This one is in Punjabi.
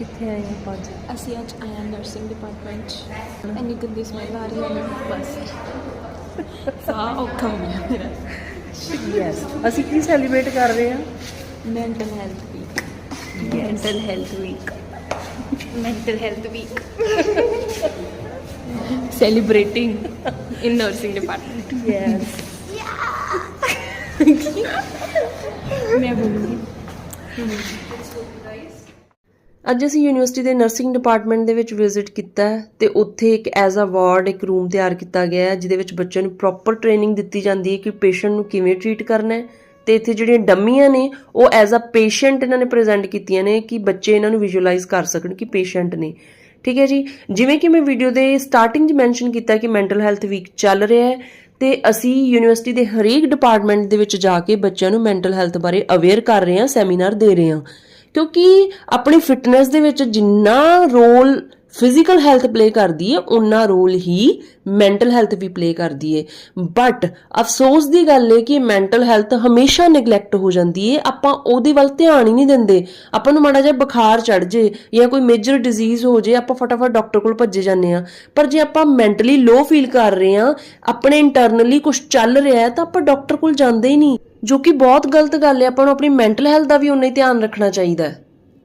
ਕਿੱਥੇ ਆਏ ਆਪਾਂ ਅੱਜ ਅਸੀਂ ਅੱਜ ਆਏ ਹਾਂ ਨਰਸਿੰਗ ਡਿਪਾਰਟਮੈਂਟ 'ਚ ਇੰਨੀ ਗੰਦੀ ਸਮੈਲ ਆ ਰਹੀ ਹੈ ਨਾ ਬਸ ਸਾਹ ਔਖਾ ਹੋ ਗਿਆ ਮੇਰਾ ਯੈਸ ਅਸੀਂ ਕੀ ਸੈਲੀਬ੍ਰੇਟ ਕਰ ਰਹੇ ਹਾਂ? Mental health week mental health week mental health week celebrating in nursing department yes ਮੈਂ ਬੋਲੂੰਗੀ ਅੱਜ ਅਸੀਂ ਯੂਨੀਵਰਸਿਟੀ ਦੇ ਨਰਸਿੰਗ ਡਿਪਾਰਟਮੈਂਟ ਦੇ ਵਿੱਚ ਵਿਜ਼ਿਟ ਕੀਤਾ ਹੈ ਤੇ ਉੱਥੇ ਇੱਕ ਐਜ਼ ਅ ਵਾਰਡ ਇੱਕ ਰੂਮ ਤਿਆਰ ਕੀਤਾ ਗਿਆ ਹੈ, ਜਿਹਦੇ ਵਿੱਚ ਬੱਚਿਆਂ ਨੂੰ ਪ੍ਰੋਪਰ ਟ੍ਰੇਨਿੰਗ ਦਿੱਤੀ ਜਾਂਦੀ ਹੈ ਕਿ ਪੇਸ਼ੈਂਟ ਨੂੰ ਕਿਵੇਂ ਟ੍ਰੀਟ ਕਰਨਾ ਹੈ। ਤੇ ਇੱਥੇ ਜਿਹੜੀਆਂ ਡੰਮੀਆਂ ਨੇ, ਉਹ ਐਜ਼ ਅ ਪੇਸ਼ੈਂਟ ਇਹਨਾਂ ਨੇ ਪ੍ਰੈਜ਼ੈਂਟ ਕੀਤੀਆਂ ਨੇ ਕਿ ਬੱਚੇ ਇਹਨਾਂ ਨੂੰ ਵਿਜ਼ੂਅਲਾਈਜ਼ ਕਰ ਸਕਣ ਕਿ ਪੇਸ਼ੈਂਟ ਨੇ। ਠੀਕ ਹੈ ਜੀ? ਜਿਵੇਂ ਕਿ ਮੈਂ ਵੀਡੀਓ ਦੇ ਸਟਾਰਟਿੰਗ 'ਚ ਮੈਂਸ਼ਨ ਕੀਤਾ ਕਿ ਮੈਂਟਲ ਹੈਲਥ ਵੀਕ ਚੱਲ ਰਿਹਾ ਹੈ, ਤੇ ਅਸੀਂ ਯੂਨੀਵਰਸਿਟੀ ਦੇ ਹਰੇਕ ਡਿਪਾਰਟਮੈਂਟ ਦੇ ਵਿੱਚ ਜਾ ਕੇ ਬੱਚਿਆਂ ਨੂੰ ਮੈਂਟਲ ਹੈਲਥ ਬਾਰੇ ਅਵੇਅਰ ਕਰ ਰਹੇ ਹਾਂ ਸੈਮੀਨਾਰ ਦੇ ਰਹੇ ਹਾਂ। ਕਿਉਂਕਿ ਆਪਣੀ ਫਿਟਨੈਸ ਦੇ ਵਿੱਚ ਜਿੰਨਾ ਰੋਲ ਫਿਜ਼ੀਕਲ ਹੈਲਥ ਪਲੇ ਕਰਦੀ ਹੈ ਉਨਾ ਰੋਲ ਹੀ ਮੈਂਟਲ ਹੈਲਥ ਵੀ ਪਲੇ ਕਰਦੀ ਹੈ ਬਟ ਅਫਸੋਸ ਦੀ ਗੱਲ ਹੈ ਕਿ ਮੈਂਟਲ ਹੈਲਥ ਹਮੇਸ਼ਾ ਨੈਗਲੈਕਟ ਹੋ ਜਾਂਦੀ ਹੈ ਆਪਾਂ ਉਹਦੇ ਵੱਲ ਧਿਆਨ ਹੀ ਨਹੀਂ ਦਿੰਦੇ। ਆਪਾਂ ਨੂੰ ਮਾੜਾ ਜਿਹਾ ਬੁਖਾਰ ਚੜ ਜੇ ਜਾਂ ਕੋਈ ਮੇਜਰ ਡਿਜ਼ੀਜ਼ ਹੋ ਜੇ, ਆਪਾਂ ਫਟਾਫਟ ਡਾਕਟਰ ਕੋਲ ਭੱਜੇ ਜਾਂਦੇ ਆ ਪਰ ਜੇ ਆਪਾਂ ਮੈਂਟਲੀ ਲੋ ਫੀਲ ਕਰ ਰਹੇ ਆ ਆਪਣੇ ਇੰਟਰਨਲੀ ਕੁਝ ਚੱਲ ਰਿਹਾ ਹੈ, ਤਾਂ ਆਪਾਂ ਡਾਕਟਰ ਕੋਲ ਜਾਂਦੇ ਹੀ ਨਹੀਂ। ਜੋ ਕਿ ਬਹੁਤ ਗਲਤ ਗੱਲ ਹੈ ਆਪਾਂ ਨੂੰ ਆਪਣੀ ਮੈਂਟਲ ਹੈਲਥ ਦਾ ਵੀ ਉਨਾ ਹੀ ਧਿਆਨ ਰੱਖਣਾ ਚਾਹੀਦਾ ਹੈ।